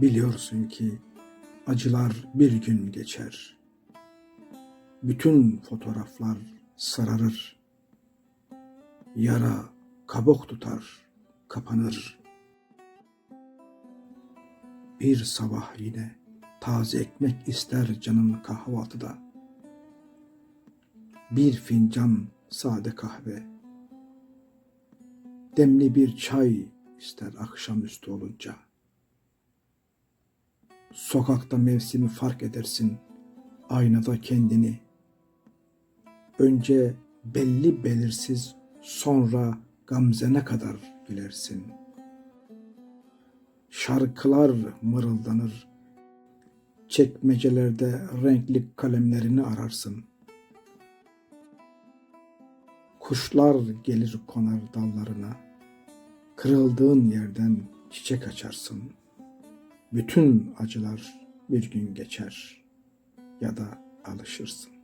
Biliyorsun ki acılar bir gün geçer. Bütün fotoğraflar sararır. Yara kabuk tutar, kapanır. Bir sabah yine taze ekmek ister canın kahvaltıda. Bir fincan sade kahve. Demli bir çay ister akşamüstü olunca. Sokakta mevsimi fark edersin, aynada kendini. Önce belli belirsiz, sonra gamzene kadar gülersin. Şarkılar mırıldanır, çekmecelerde renkli kalemlerini ararsın. Kuşlar gelir konar dallarına, kırıldığın yerden çiçek açarsın. Bütün acılar bir gün geçer ya da alışırsın.